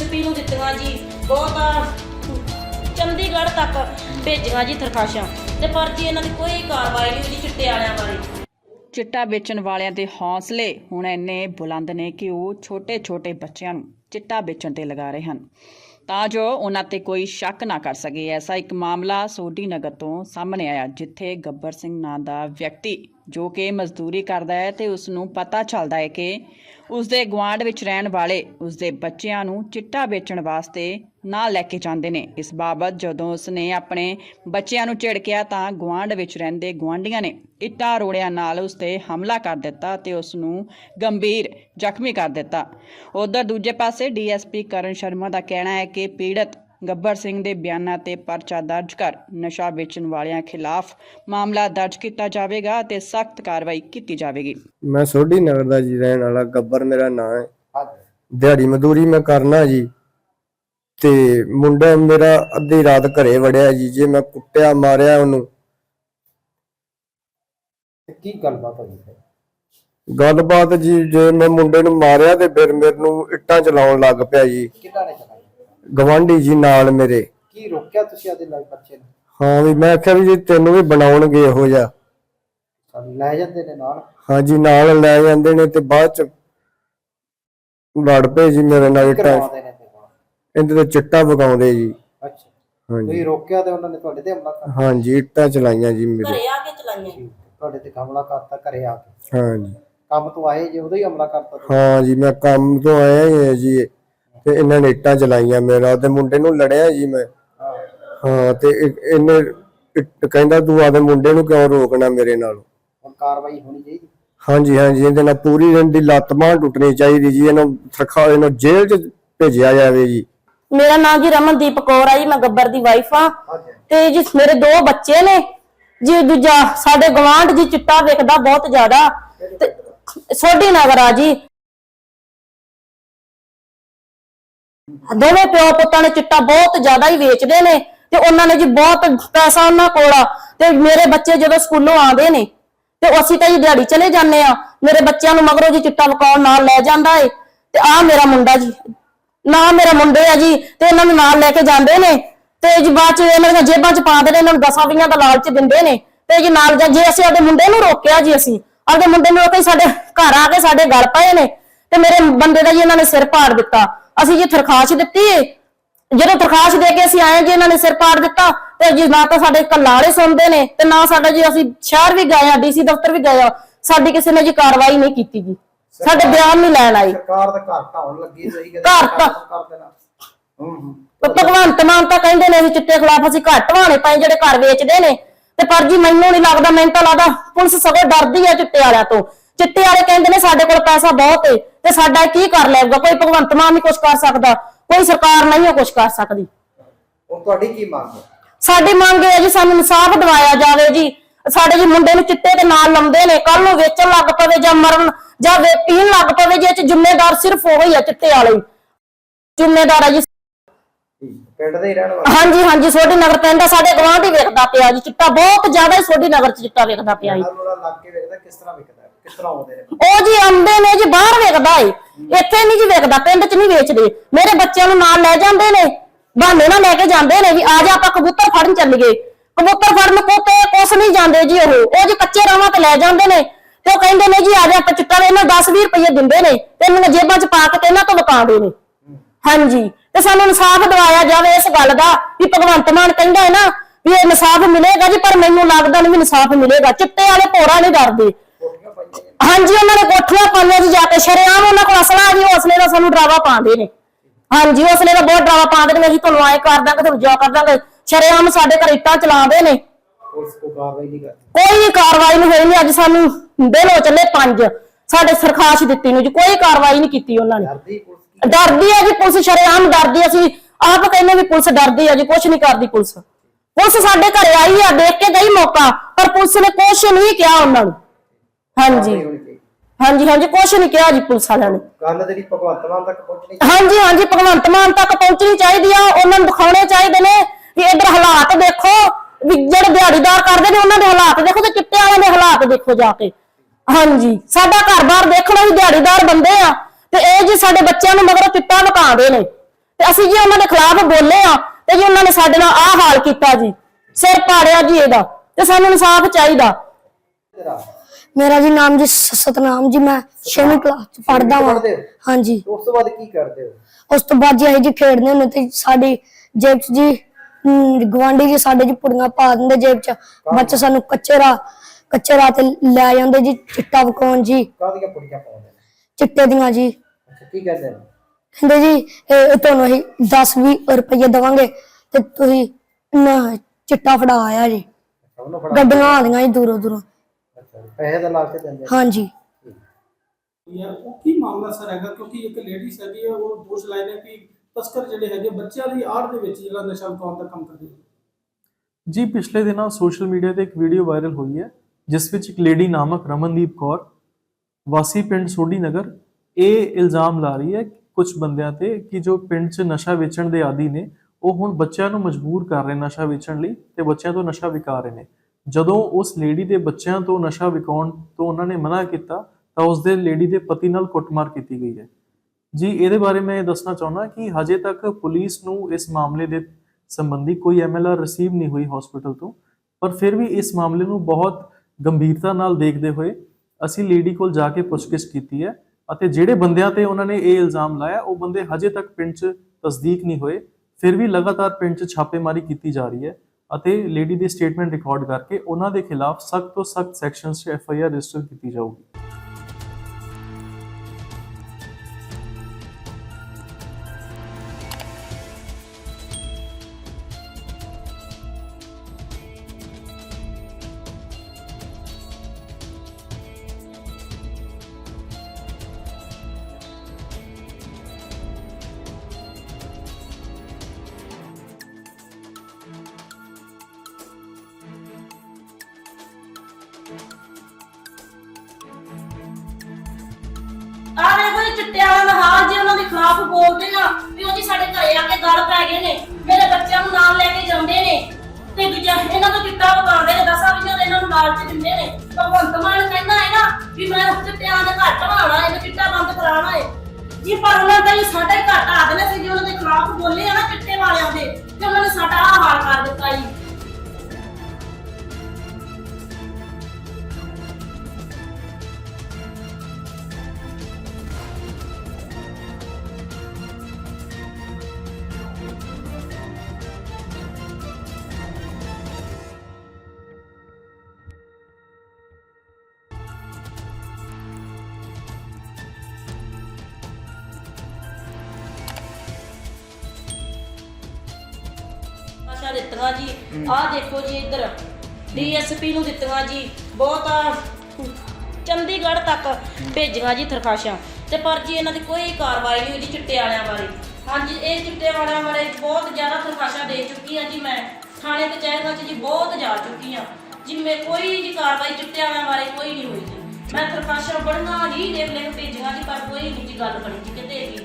DSP ਨੂੰ ਦਿੱਤੀਆਂ ਜੀ, ਬਹੁਤ ਚੰਡੀਗੜ੍ਹ ਤੱਕ ਭੇਜੀਆਂ ਜੀ ਤਰਖਾਸ਼ਾਂ ਤੇ ਪਰ ਜੀ ਇਹਨਾਂ ਦੀ ਕੋਈ ਕਾਰਵਾਈ ਨਹੀਂ ਹੋਈ ਜੀ ਚਿੱਟੇ ਵਾਲਿਆਂ ਬਾਰੇ। ਚਿੱਟਾ ਵੇਚਣ ਵਾਲਿਆਂ ਦੇ ਹੌਸਲੇ ਹੁਣ ਇੰਨੇ ਬੁਲੰਦ ਨੇ ਕਿ ਉਹ ਛੋਟੇ-ਛੋਟੇ ਬੱਚਿਆਂ ਨੂੰ ਚਿੱਟਾ ਵੇਚਣ ਤੇ ਲਗਾ ਰਹੇ ਹਨ। ਤਾਂ ਜੋ ਉਹਨਾਂ ਤੇ ਕੋਈ ਸ਼ੱਕ ਨਾ ਕਰ ਸਕੇ। ਐਸਾ ਇੱਕ ਮਾਮਲਾ ਸੋਢੀ ਨਗਰ ਤੋਂ ਸਾਹਮਣੇ ਆਇਆ, ਜਿੱਥੇ ਗੱਬਰ ਸਿੰਘ ਨਾਂ ਦਾ ਵਿਅਕਤੀ, ਜੋ ਕਿ ਮਜ਼ਦੂਰੀ ਕਰਦਾ ਹੈ ਤੇ ਉਸ ਨੂੰ ਪਤਾ ਚੱਲਦਾ ਹੈ ਕਿ ਉਸ ਦੇ ਗੁਆਂਢ ਵਿੱਚ ਰਹਿਣ ਵਾਲੇ ਉਸ ਦੇ ਬੱਚਿਆਂ ਨੂੰ ਚਿੱਟਾ ਵੇਚਣ ਵਾਸਤੇ ਨਾਲ ਲੈ ਕੇ ਜਾਂਦੇ ਨੇ। ਇਸ ਬਾਬਤ ਜਦੋਂ ਉਸ ਨੇ ਆਪਣੇ ਬੱਚਿਆਂ ਨੂੰ ਝਿੜਕਿਆ ਤਾਂ ਗੁਆਂਢ ਵਿੱਚ ਰਹਿੰਦੇ ਗੁਆਂਢੀਆਂ ਨੇ ਇੱਟਾਂ ਰੋੜਿਆਂ ਨਾਲ ਉਸ ਤੇ ਹਮਲਾ ਕਰ ਦਿੱਤਾ ਤੇ ਉਸ ਨੂੰ ਗੰਭੀਰ ਜ਼ਖਮੀ ਕਰ ਦਿੱਤਾ। ਉਧਰ ਦੂਜੇ ਪਾਸੇ ਡੀਐਸਪੀ ਕਰਨ ਸ਼ਰਮਾ ਦਾ ਕਹਿਣਾ ਹੈ ਕਿ ਪੀੜਤ ਗੱਬਰ ਸਿੰਘ ਦੇ ਬਿਆਨਾਂ ਤੇ ਪਰਚਾ ਦਰਜ ਕਰ ਨਸ਼ਾ ਵੇਚਣ ਵਾਲਿਆਂ ਖਿਲਾਫ ਮਾਮਲਾ ਦਰਜ ਕੀਤਾ ਜਾਵੇਗਾ ਤੇ ਸਖਤ ਕਾਰਵਾਈ ਕੀਤੀ ਜਾਵੇਗੀ। ਮੈਂ ਸੋਢੀ ਨਗਰ ਦਾ ਜੀ, ਰਹਿਣ ਵਾਲਾ ਗੱਬਰ ਮੇਰਾ ਨਾਂ ਹੈ। ਦਿਹਾੜੀ ਮਜ਼ਦੂਰੀ ਮੈਂ ਕਰਨਾ ਜੀ। ਤੇ ਮੁੰਡਾ ਮੇਰਾ ਅੱਧੀ ਰਾਤ ਘਰੇ ਵੜਿਆ ਜੀ ਜੇ ਮੈਂ ਕੁੱਟਿਆ ਮਾਰਿਆ ਉਹਨੂੰ। ਤੇ ਕੀ ਗੱਲਬਾਤ ਹੋਈ ਫਿਰ? ਗੱਲਬਾਤ ਜੀ ਜੇ ਮੈਂ ਮੁੰਡੇ ਨੂੰ ਮਾਰਿਆ ਤੇ ਫਿਰ ਮੈਨੂੰ ਇੱਟਾਂ ਚਲਾਉਣ ਲੱਗ ਪਿਆ ਜੀ। ਕਿਹਨਾਂ ਨੇ ਚਲਾਈ? ਗਵਾਂਢੀ ਜੀ ਨਾਲ ਮੇਰੇ। ਕੀ ਰੋਕਿਆ ਤੁਸੀਂ ਆਦੇ ਨਾਲ ਬੱਚੇ ਨੂੰ? ਹਾਂ ਵੀ ਮੈਂ ਆਖਿਆ ਵੀ ਜੀ ਤੈਨੂੰ ਵੀ ਬਣਾਉਣਗੇ ਇਹੋ ਜਿਹਾ। ਸਾਨੂੰ ਲੈ ਜਾਂਦੇ ਨੇ ਨਾਲ। ਹਾਂਜੀ ਨਾਲ ਲੈ ਜਾਂਦੇ ਨੇ ਤੇ ਬਾਅਦ ਚ ਲੜ ਪਏ ਜੀ ਮੇਰੇ ਨਾਲ ਇੱਟਾਂ। ਕਰਵਾਉਂਦੇ ਨੇ। ਇਹਦੇ ਤੇ ਚਿੱਟਾ ਵਗਾਉਂਦੇ ਜੀ। ਅੱਛਾ। ਹਾਂਜੀ। ਤੁਸੀਂ ਰੋਕਿਆ ਤੇ ਉਹਨਾਂ ਨੇ ਤੁਹਾਡੇ ਤੇ ਹਮਲਾ ਕਰਤਾ ਹਾਂਜੀ ਇੱਟਾਂ ਚਲਾਈਆਂ ਜੀ ਮੇਰੇ। ਘਰੇ ਆ ਕੇ ਚਲਾਈਆਂ। ਠੀਕ। ਤੁਹਾਡੇ ਤੇ ਹਮਲਾ ਕਰਤਾ ਘਰੇ ਆ ਕੇ। ਹਾਂਜੀ। ਕੰਮ ਤੋਂ ਆਏ ਜੇ ਉਦੋਂ ਹੀ ਹਮਲਾ ਕਰਤਾ ਤੁਸੀਂ? ਹਾਂ ਜੀ ਮੈਂ ਕੰਮ ਤੋਂ ਆਇਆ ਹੀ ਹਾਂ ਜੀ। ਤੇ ਇਹਨਾਂ ਨੇ ਇੱਟਾਂ ਚਲਾਈਆਂ ਮੇਰਾ ਤੇ ਮੁੰਡੇ ਨੂੰ ਲੜਿਆ ਜੀ ਮੈਂ। ਹਾਂ। ਹਾਂ ਤੇ ਇਹ- ਇਹਨੇ ਇੱਟ- ਕਹਿੰਦਾ ਤੂੰ ਆਦੇ ਮੁੰਡੇ ਨੂੰ ਕਿਉਂ ਰੋਕਣਾ ਮੇਰੇ ਨਾਲ? ਹੁਣ ਕਾਰਵਾਈ ਹੋਣੀ ਚਾਹੀਦੀ। ਹਾਂਜੀ ਹਾਂਜੀ ਇਹਦੇ ਨਾਲ ਪੂਰੀ ਦਿਨ ਦੀ ਲੱਤ ਬਾਂਹ ਟੁੱਟਣੀ ਚਾਹੀਦੀ ਜੀ। ਇਹਨੂੰ ਸਰਖਾ ਇਹਨੂੰ ਜੇਲ੍ਹ 'ਚ ਭੇਜਿਆ ਜਾਵੇ ਜੀ। ਮੇਰਾ ਨਾਮ ਜੀ ਰਮਨਦੀਪ ਕੌਰ ਆ ਜੀ ਮੈਂ ਗੱਬਰ ਦੀ ਵਾਈਫ ਆ। ਤੇ ਜੀ ਮੇਰੇ ਦੋ ਬੱਚੇ ਨੇ ਜੀ ਦੂਜਾ ਸਾਡੇ ਗਵਾਂਢ ਜੀ ਚਿੱਟਾ ਵੇਖਦਾ ਬਹੁਤ ਜ਼ਿਆਦਾ। ਤੇ ਸੋਢੀ ਨਗਰ ਆ ਜੀ। ਦੋਵੇਂ ਪਿਓ ਪੁੱਤਾਂ ਨੇ ਚਿੱਟਾ ਬਹੁਤ ਜ਼ਿਆਦਾ ਹੀ ਵੇਚਦੇ ਨੇ ਤੇ ਉਹਨਾਂ ਨੇ ਜੀ ਬਹੁਤ ਪੈਸਾ ਉਹਨਾਂ ਕੋਲ ਆ। ਤੇ ਮੇਰੇ ਬੱਚੇ ਜਦੋਂ ਸਕੂਲੋਂ ਆਉਂਦੇ ਨੇ ਤੇ ਅਸੀਂ ਤਾਂ ਜੀ ਦਿਹਾੜੀ ਚਲੇ ਜਾਂਦੇ ਆ। ਮੇਰੇ ਬੱਚਿਆਂ ਨੂੰ ਮਗਰੋਂ ਜੀ ਚਿੱਟਾ ਵਕਾਉਣ ਨਾਲ ਲੈ ਜਾਂਦਾ ਏ। ਤੇ ਆ ਮੇਰਾ ਮੁੰਡਾ ਜੀ ਨਾ ਮੇਰੇ ਮੁੰਡੇ ਆ ਜੀ, ਤੇ ਇਹਨਾਂ ਨੂੰ ਨਾਲ ਲੈ ਕੇ ਜਾਂਦੇ ਨੇ। ਤੇ ਜੀ ਬਾਅਦ ਚ ਇਹਨਾਂ ਦੀਆਂ ਜੇਬਾਂ ਚ ਪਾਉਂਦੇ ਨੇ, ਇਹਨਾਂ ਨੂੰ ਦਸਾਂ ਵੀਆਂ ਦਾ ਲਾਲਚ ਦਿੰਦੇ ਨੇ। ਤੇ ਜੀ ਨਾਲ ਜਾ- ਜੇ ਅਸੀਂ ਆਪਣੇ ਮੁੰਡੇ ਨੂੰ ਰੋਕਿਆ ਜੀ ਅਸੀਂ ਆਪਣੇ ਮੁੰਡੇ ਨੂੰ ਰੋਕੇ ਸਾਡੇ ਘਰ ਆ ਕੇ ਸਾਡੇ ਗਲ ਪਏ ਨੇ, ਤੇ ਮੇਰੇ ਬੰਦੇ ਦਾ ਜੀ ਇਹਨਾਂ ਨੇ ਸਿਰ ਪਾੜ ਦਿੱਤਾ। ਅਸੀਂ ਜੀ ਤਰਖਾਸ਼ ਦਿੱਤੀ। ਏ ਜਦੋਂ ਤਰਖਾਸ਼ ਦੇ ਕੇ ਅਸੀਂ ਆਏ ਜੀ, ਇਹਨਾਂ ਨੇ ਸਿਰ ਪਾੜ ਦਿੱਤਾ, ਤੇ ਜੀ ਨਾ ਤਾਂ ਸਾਡੇ ਕੱਲਾ ਸੁਣਦੇ ਨੇ, ਤੇ ਨਾ ਸਾਡਾ ਜੀ ਅਸੀਂ ਸ਼ਹਿਰ ਵੀ ਗਏ ਆ, ਡੀਸੀ ਦਫ਼ਤਰ ਵੀ ਗਏ ਆ। ਸਾਡੀ ਕਿਸੇ ਨੇ ਜੀ ਕਾਰਵਾਈ ਨਹੀਂ ਕੀਤੀ ਜੀ। ਸਾਡੇ ਬਿਆਨ ਨਹੀਂ ਲੈਣ ਆਈ। ਸਰਕਾਰ ਦਾ ਘਰ ਢਾਉਣ ਲੱਗੀ ਸਹੀ ਘਰ ਢਾ- ਕਰ ਦੇਣਾ। ਹੂੰ ਹੂੰ। ਭਗਵੰਤ ਮਾਨ ਤਾਂ ਕਹਿੰਦੇ ਨੇ ਅਸੀਂ ਚਿੱਟੇ ਖਿਲਾਫ ਅਸੀਂ ਘੱਟ ਵਾਣੇ ਪਏ ਜਿਹੜੇ ਘਰ ਵੇਚਦੇ ਨੇ। ਤੇ ਪਰ ਜੀ ਮੈਨੂੰ ਨਹੀਂ ਲੱਗਦਾ ਮੈਨੂੰ ਤਾਂ ਲੱਗਦਾ ਪੁਲਿਸ ਸਗੋਂ ਡਰਦੀ ਆ ਚਿੱਟੇ ਵਾਲਿਆਂ ਤੋਂ। ਚਿੱਟੇ ਵਾਲੇ ਕਹਿੰਦੇ ਨੇ ਸਾਡੇ ਕੋਲ ਪੈਸਾ ਬਹੁਤ ਏ ਤੇ ਸਾਡਾ ਕੀ ਕਰ ਲੈਗਾ ਕੋਈ ਭਗਵੰਤ ਮਾਨ ਨਹੀਂ ਕੁਝ ਕਰ ਸਕਦਾ। ਕੋਈ ਸਰਕਾਰ ਨਹੀਂ ਉਹ ਕੁਝ ਕਰ ਸਕਦੀ। ਹੁਣ ਤੁਹਾਡੀ ਕੀ ਮੰਗ ਹੈ? ਸਾਡੀ ਮੰਗ ਇਹ ਹੈ ਜੀ ਸਾਨੂੰ ਇਨਸਾਫ ਦਿਵਾਇਆ ਜਾਵੇ ਜੀ। ਸਾਡੇ ਜੀ ਮੁੰਡੇ ਨੂੰ ਚਿੱਟੇ ਦੇ ਨਾਲ ਲਾਉਂਦੇ ਨੇ ਕੱਲ ਨੂੰ ਵੇਚਣ ਲੱਗ ਪਵੇ ਜਾਂ ਮਰਨ ਜਾਂ ਪੀਣ ਲੱਗ ਪਵੇ ਜੇ ਚ ਜ਼ਿੰਮੇਦਾਰ ਸਿਰਫ ਉਹ ਹੀ ਆ ਚਿੱਟੇ ਵਾਲੇ। ਜ਼ਿੰਮੇਦਾਰ ਆ ਜੀ। ਪਿੰਡ ਦੇ ਹੀ ਰਹਿਣ ਵਾਲੇ। ਹਾਂਜੀ ਹਾਂਜੀ ਸੋਢੀ ਨਗਰ ਪਿੰਡ ਆ ਸਾਡੇ ਗਵਾਂਢ ਹੀ ਵੇਖਦਾ ਪਿਆ ਜੀ ਚਿੱਟਾ ਬਹੁਤ ਜ਼ਿਆਦਾ ਹੀ ਸੋਢੀ ਨਗਰ ਚ ਚਿੱਟਾ ਵੇਖਦਾ ਪਿਆ ਜੀ। ਨਾਲ ਉਹਨਾਂ ਲੱਗ ਕੇ ਵੇਖਦਾ ਕਿਸ ਤਰ੍ਹਾਂ ਵਿਕਦਾ ਹੈ, ਕਿਸ ਤਰ੍ਹਾਂ ਆਉਂਦੇ ਨੇ। ਉਹ ਜੀ ਆਉਂਦੇ ਨੇ ਜੀ ਬਾਹਰ ਵੇਖਦਾ ਏ। ਇੱਥੇ ਨਹੀਂ ਜੀ ਵੇਖਦਾ ਪਿੰਡ ਚ ਨਹੀਂ ਵੇਚਦੇ। ਮੇਰੇ ਬੱਚਿਆਂ ਨੂੰ ਨਾਲ ਲੈ ਜਾਂਦੇ ਨੇ ਬਹਾਨੇ ਨਾਲ ਲੈ ਕੇ ਜਾਂਦੇ ਨੇ ਵੀ ਆ ਜਾ ਆਪਾਂ ਕਬੂਤਰ ਫੜਨ ਚੱਲੀਏ। ਕਬੂਤਰ ਫੜਨ ਕੋਤੇ ਕੁਛ ਨਹੀਂ ਜਾਂਦੇ ਜੀ ਉਹ। ਉਹ ਜੀ ਕੱਚੇ ਰਾਵਾਂ ਤੇ ਲੈ ਜਾਂਦੇ ਨੇ, ਤੇ ਉਹ ਕਹਿੰਦੇ ਨੇ ਜੀ, ਆ ਜਾ ਆਪਾਂ ਚਿੱਟਾ ਇਹਨਾਂ 10 20 ਰੁਪਏ ਦਿੰਦੇ ਨੇ, ਤੇ ਇਹਨਾਂ ਨੇ ਜੇਬਾਂ ਚ ਪਾ ਕੇ ਤੇ ਇਹਨਾਂ ਤੋਂ ਵਕਾਉਂਦੇ ਨੇ। ਹਾਂਜੀ। ਤੇ ਸਾਨੂੰ ਇਨਸਾਫ ਦਿਵਾਇਆ ਜਾਵੇ ਇਸ ਗੱਲ ਦਾ, ਵੀ ਭਗਵੰਤ ਮਾਨ ਕਹਿੰਦਾ ਹੈ ਨਾ, ਵੀ ਇਹ ਇਨਸਾਫ ਮਿਲੇਗਾ ਜੀ, ਪਰ ਮੈਨੂੰ ਲੱਗਦਾ ਨਹੀਂ ਵੀ ਇਨਸਾਫ ਮਿਲੇਗਾ। ਚਿੱਟੇ ਵਾਲੇ ਭੋਰਾ ਨਹੀਂ ਡਰਦੇ। ਹਾਂਜੀ, ਉਹਨਾਂ ਨੇ ਕੋਠੀਆਂ ਪਾਈਆਂ ਜੀ, ਜਾ ਕੇ ਸ਼ਰੇਆਮ ਉਹਨਾਂ ਕੋਲ ਅਸਲਾ ਆ ਜੀ, ਉਹ ਅਸਲੇ ਦਾ ਸਾਨੂੰ ਡਰਾਵਾ ਪਾਉਂਦੇ ਨੇ। ਹਾਂਜੀ, ਉਹ ਦਾ ਬਹੁਤ ਡਰਾਵਾ ਪਾਉਂਦੇ ਨੇ ਅਸੀਂ ਤੁਹਾਨੂੰ ਆਏ ਕਰ ਦਾਂਗੇ, ਤੁਹਾਨੂੰ ਜਾ ਕਰ ਦਾਂਗੇ। ਸ਼ਰੇਆਮ ਸਾਡੇ ਘਰ ਇੱਟਾਂ ਚਲਾਉਂਦੇ ਨੇ। ਪੁਲਿਸ ਕੋ ਕਾਰਵਾਈ ਨਹੀਂ ਕਰਦੀ। ਕੋਈ ਵੀ ਕਾਰਵਾਈ ਨਹੀਂ ਹੋਈ ਨਹੀਂ ਅੱਜ ਸਾਨੂੰ ਦਿਨ ਹੋ ਚੱਲੇ ਪੰਜ। ਸਾਡੇ ਸਰਖਾਸ਼ ਦਿੱਤੀ ਨੂੰ ਜੀ ਕੋਈ ਕਾਰਵਾਈ ਨਹੀਂ ਕੀਤੀ ਉਹਨਾਂ ਨੇ। ਡਰਦੀ ਪੁਲਿਸ ਕੀ ਡਰਦੀ ਆ ਜੀ ਪੁਲਿਸ ਸ਼ਰੇਆਮ ਡਰਦੀ ਅਸੀਂ ਆਪ ਕਹਿੰਦੇ ਵੀ ਪੁਲਿਸ ਡਰਦੀ ਆ ਜੀ ਕੁਛ ਨਹੀਂ ਕਰਦੀ ਪੁਲਿਸ। ਪੁਲਿਸ ਸਾਡੇ ਘਰੇ ਆਈ ਆ ਦੇਖ ਕੇ ਗਈ ਮੌਕਾ ਪਰ ਪੁਲਿਸ ਨੇ ਕੁਛ ਨਹੀਂ ਕਿਹਾ ਉਹਨਾਂ ਨੂੰ। ਹਾਂਜੀ। ਨਹੀਂ ਹੋਣੀ ਚਾਹੀਦੀ। ਹਾਂਜੀ ਹਾਂਜੀ ਕੁਛ ਨਹੀਂ ਕਿਹਾ ਜੀ ਪੁਲਿਸ ਵਾਲਿਆਂ ਨੇ। ਗੱਲ ਜਿਹੜੀ ਭਗਵੰਤ ਮਾਨ ਤੱਕ ਪਹੁੰਚਣੀ ਹਾਂਜੀ ਹਾਂਜੀ ਭਗਵੰਤ ਮਾਨ ਤੱਕ ਪਹੁੰਚਣੀ ਚਾਹੀਦੀ ਆ ਉਹਨਾਂ ਨੂੰ ਦਿਖਾਉਣੇ ਚਾਹੀਦੇ ਨੇ। ਵੀ ਇਧਰ ਹਾਲਾਤ ਦੇਖੋ ਵੀ ਜਿਹੜੇ ਦਿਹਾੜੀਦਾਰ ਕਰਦੇ ਨੇ ਉਹਨਾਂ ਦੇ ਹਾਲਾਤ ਦੇਖੋ ਤੇ ਚਿੱਟੇ ਵਾਲਿਆਂ ਦੇ ਹਾਲਾਤ ਦੇਖੋ ਜਾ ਕੇ। ਹਾਂਜੀ ਸਾਡਾ ਘਰ-ਬਾਰ ਦੇਖਣਾ ਵੀ ਦਿਹਾੜੀਦਾਰ ਬੰਦੇ ਆ ਤੇ ਇਹ ਜੀ ਸਾਡੇ ਬੱਚਿਆਂ ਨੂੰ ਮਗਰੋਂ ਚਿੱਟਾ ਲੁਕਾਉਂਦੇ ਨੇ। ਤੇ ਅਸੀਂ ਜੀ ਉਹਨਾਂ ਦੇ ਖਿਲਾਫ ਬੋਲੇ ਆ ਤੇ ਜੀ ਉਹਨਾਂ ਨੇ ਸਾਡੇ ਨਾਲ ਆਹ ਹਾਲ ਕੀਤਾ ਜੀ। ਸਿਰ ਪਾੜਿਆ ਜੀ ਇਹਦਾ ਤੇ ਸਾਨੂੰ ਇਨਸਾਫ ਚਾਹੀਦਾ। ਮੇਰਾ ਜੀ ਨਾਮ ਜੀ ਸਤਨਾਮ ਜੀ ਮੈਂ 6ਵੀਂ ਕਲਾਸ ਚ ਪੜਦਾ ਵਾਂ। ਪੜ੍ਹਦੇ ਹੋ? ਹਾਂਜੀ। ਉਸ ਤੋਂ ਬਾਅਦ ਕੀ ਕਰਦੇ ਹੋ? ਉਸ ਤੋਂ ਬਾਅਦ ਜੀ ਅਸੀਂ ਜੀ ਖੇਡਦੇ ਹੁੰਦੇ ਤੇ ਸਾਡੀ ਜੇਬ ਚ ਜੀ ਗਵਾਂਢੀ ਜੀ ਸਾਡੇ ਜੀ ਪੁੜੀਆਂ ਪਾ ਦਿੰਦੇ ਜੇਬ ਚ ਬੱਚੇ ਸਾਨੂੰ ਕੱਚੇ ਰਾਹ ਕੱਚੇ ਰਾਹ ਤੇ ਲੈ ਜਾਂਦੇ ਜੀ ਚਿੱਟਾ ਵਕਾਉਣ ਜੀ। ਕਾਹਦੀਆਂ ਪੁੜੀਆਂ ਪਾਉਂਦੇ? ਨੇ ਚਿੱਟੇ ਦੀਆਂ ਜੀ। ਅੱਛਾ ਕੀ ਕਹਿੰਦੇ ਨੇ? ਕਹਿੰਦੇ ਜੀ ਇਹ ਤੁਹਾਨੂੰ ਅਸੀਂ 10 20 ਰੁਪਏ ਦਵਾਂਗੇ ਤੇ ਤੁਸੀਂ ਨਾ ਚਿੱਟਾ ਫੜਾ ਆਇਆ ਜੀ। ਅੱਛਾ ਉਹਨੂੰ ਫੜਾ ਗੱਡੀਆਂ ਆਉਂਦੀਆਂ ਜੀ ਦੂਰੋਂ ਦੂਰੋਂ। ਅੱਛਾ ਪੈਸੇ ਦਾ ਲਾ ਕੇ ਦਿੰਦੇ ਨੇ ਹਾਂਜੀ। ਯਾਰ ਉਹ ਕੀ ਮਾਮਲਾ ਸਰ ਹੈਗਾ? ਕਿਉਂਕਿ ਇੱਕ ਲੇਡੀ ਹੈਗੀ ਹੈ ਉਹ ਦੋਸ਼ ਲਾਏ ਨੇ ਕਿ ਤਸਕਰ ਜਿਹੜੇ ਹੈਗੇ, ਬੱਚਿਆਂ ਦੀ ਆੜ ਦੇ ਵਿੱਚ ਜਿਹੜਾ ਨਸ਼ਾ ਵਿਕਾਉਣ ਦਾ ਕੰਮ ਕਰਦੇ ਜੀ, ਪਿਛਲੇ ਦਿਨਾਂ ਸੋਸ਼ਲ ਮੀਡੀਆ ਤੇ ਇੱਕ ਵੀਡੀਓ ਵਾਇਰਲ ਹੋਈ ਹੈ, ਜਿਸ ਵਿੱਚ ਇੱਕ ਲੇਡੀ ਨਾਮਕ ਰਮਨਦੀਪ ਕੌਰ ਵਾਸੀ ਪਿੰਡ ਸੋਢੀ ਨਗਰ, ਇਹ ਇਲਜ਼ਾਮ ਲਾ ਰਹੀ ਹੈ ਕੁਝ ਬੰਦਿਆਂ ਤੇ ਕਿ ਜੋ ਪਿੰਡ 'ਚ ਨਸ਼ਾ ਵੇਚਣ ਦੇ ਆਦੀ ਨੇ, ਉਹ ਹੁਣ ਬੱਚਿਆਂ ਨੂੰ ਮਜਬੂਰ ਕਰ ਰਹੇ ਨਸ਼ਾ ਵੇਚਣ ਲਈ ਤੇ ਬੱਚਿਆਂ ਤੋਂ ਨਸ਼ਾ ਵਿਕਾ ਰਹੇ ਨੇ। ਜਦੋਂ ਉਸ ਲੇਡੀ ਦੇ ਬੱਚਿਆਂ ਤੋਂ ਨਸ਼ਾ ਵਿਕਾਉਣ ਤੋਂ ਉਹਨਾਂ ਨੇ ਮਨਾ ਕੀਤਾ, ਤਾਂ ਉਸ ਦੇ ਲੇਡੀ ਦੇ ਪਤੀ ਨਾਲ ਕੁੱਟਮਾਰ ਕੀਤੀ ਗਈ ਹੈ। ਜੀ, ਇਹਦੇ ਬਾਰੇ ਮੈਂ ਇਹ ਦੱਸਣਾ ਚਾਹੁੰਦਾ ਕਿ ਹਜੇ ਤੱਕ ਪੁਲਿਸ ਨੂੰ ਇਸ ਮਾਮਲੇ ਦੇ ਸੰਬੰਧੀ ਕੋਈ ਐਮਐਲਆਰ ਰਿਸੀਵ ਨਹੀਂ ਹੋਈ ਹਸਪੀਟਲ ਤੋਂ, ਪਰ ਫਿਰ ਵੀ ਇਸ ਮਾਮਲੇ ਨੂੰ ਬਹੁਤ ਗੰਭੀਰਤਾ ਨਾਲ ਦੇਖਦੇ ਹੋਏ ਅਸੀਂ ਲੇਡੀ ਕੋਲ ਜਾ ਕੇ ਪੁੱਛਗਿੱਛ ਕੀਤੀ ਹੈ ਅਤੇ ਜਿਹੜੇ ਬੰਦਿਆਂ ਤੇ ਉਹਨਾਂ ਨੇ ਇਹ ਇਲਜ਼ਾਮ ਲਾਇਆ, ਉਹ ਬੰਦੇ ਹਜੇ ਤੱਕ ਪਿੰਡ 'ਚ ਤਸਦੀਕ ਨਹੀਂ ਹੋਏ, ਫਿਰ ਵੀ ਲਗਾਤਾਰ ਪਿੰਡ 'ਚ ਛਾਪੇਮਾਰੀ ਕੀਤੀ ਜਾ ਰਹੀ ਹੈ ਅਤੇ ਲੇਡੀ ਦੀ ਸਟੇਟਮੈਂਟ ਰਿਕਾਰਡ ਕਰਕੇ ਉਹਨਾਂ ਦੇ ਖਿਲਾਫ ਸਖਤ ਤੋਂ ਸਖਤ ਸੈਕਸ਼ਨਸ 'ਚ ਐੱਫ ਆਈ ਆਰ ਰਜਿਸਟਰ ਕੀਤੀ ਜਾਊਗੀ। ਆ ਦੇਖੋ ਇਹ ਚਿੱਟੇ ਵਾਲਾ ਦਾ ਜੇ, ਉਹਨਾਂ ਦੇ ਖਿਲਾਫ ਬੋਲਦੇ ਆ ਵੀ ਉਹ ਜੀ ਸਾਡੇ ਘਰੇ ਆ ਕੇ ਗੱਲ ਪੈ ਗਏ ਨੇ, ਮੇਰੇ ਬੱਚਿਆਂ ਨੂੰ ਨਾਲ ਲੈ ਕੇ ਜਾਂਦੇ ਨੇ। ਤੇ ਦੂਜਾ, ਇਹਨਾਂ ਤੋਂ ਚਿੱਟਾ ਵਕਾਉਂਦੇ ਨੇ, ਦਸਾਂ ਵੀਹਾਂ ਦੇ ਇਹਨਾਂ ਨੂੰ ਲਾਲਚ ਦਿੰਦੇ ਨੇ। ਭਗਵੰਤ ਮਾਨ ਕਹਿੰਦਾ ਹੈ ਨਾ ਵੀ ਮੈਂ ਚਿੱਟਿਆਂ ਦੇ ਘੱਟ ਬਣਾਉਣਾ ਹੈ ਚਿੱਟਾ ਬੰਦ ਕਰਾਉਣਾ ਹੈ। ਜੀ, ਪਰ ਉਹਨਾਂ ਦਾ ਹੀ ਸਾਡਾ ਘੱਟ ਆ ਦੇਣਾ ਸੀ ਜੇ, ਉਹਨਾਂ ਦੇ ਖਿਲਾਫ ਬੋਲੇ ਆ ਨਾ ਚਿੱਟੇ ਵਾਲਿਆਂ ਦੇ, ਤੇ ਉਹਨਾਂ ਨੇ ਸਾਡਾ ਹਾਲ ਕਰ ਦਿੱਤਾ ਜੀ। ਅੱਛਾ ਦਿੱਤੀਆਂ ਜੀ। ਆਹ ਦੇਖੋ ਜੀ ਇੱਧਰ, ਡੀਐਸਪੀ ਨੂੰ ਦਿੱਤੀਆਂ ਜੀ। ਬਹੁਤ ਚੰਡੀਗੜ੍ਹ ਤੱਕ ਭੇਜੀਆਂ ਜੀ ਤਰਖਾਸ਼ਾਂ ਤੇ ਪਰ ਜੀ ਇਹਨਾਂ ਦੀ ਕੋਈ ਕਾਰਵਾਈ ਨਹੀਂ ਹੋਈ ਜੀ ਚਿੱਟੇ ਵਾਲਿਆਂ ਬਾਰੇ। ਹਾਂਜੀ, ਇਹ ਚਿੱਟੇ ਵਾਲਿਆਂ ਬਾਰੇ ਬਹੁਤ ਜ਼ਿਆਦਾ ਤਰਖਾਸ਼ਾਂ ਦੇ ਚੁੱਕੀ ਆ ਜੀ ਮੈਂ। ਥਾਣੇ ਕਚਹਿਰੀਆਂ 'ਚ ਜੀ ਬਹੁਤ ਜਾ ਚੁੱਕੀ ਹਾਂ ਜੀ ਮੈਂ ਕੋਈ ਜੀ ਕਾਰਵਾਈ ਚਿੱਟੇ ਵਾਲਿਆਂ ਬਾਰੇ ਕੋਈ ਨਹੀਂ ਹੋਈ ਜੀ। ਮੈਂ ਤਰਖਾਸ਼ਾਂ ਬੜੀਆਂ ਜੀ ਦੇਖ ਲੈ ਭੇਜੀਆਂ ਜੀ, ਪਰ ਕੋਈ ਨਹੀਂ ਜੀ ਗੱਲ ਬਣੀ ਜੀ ਕਿਤੇ ਵੀ।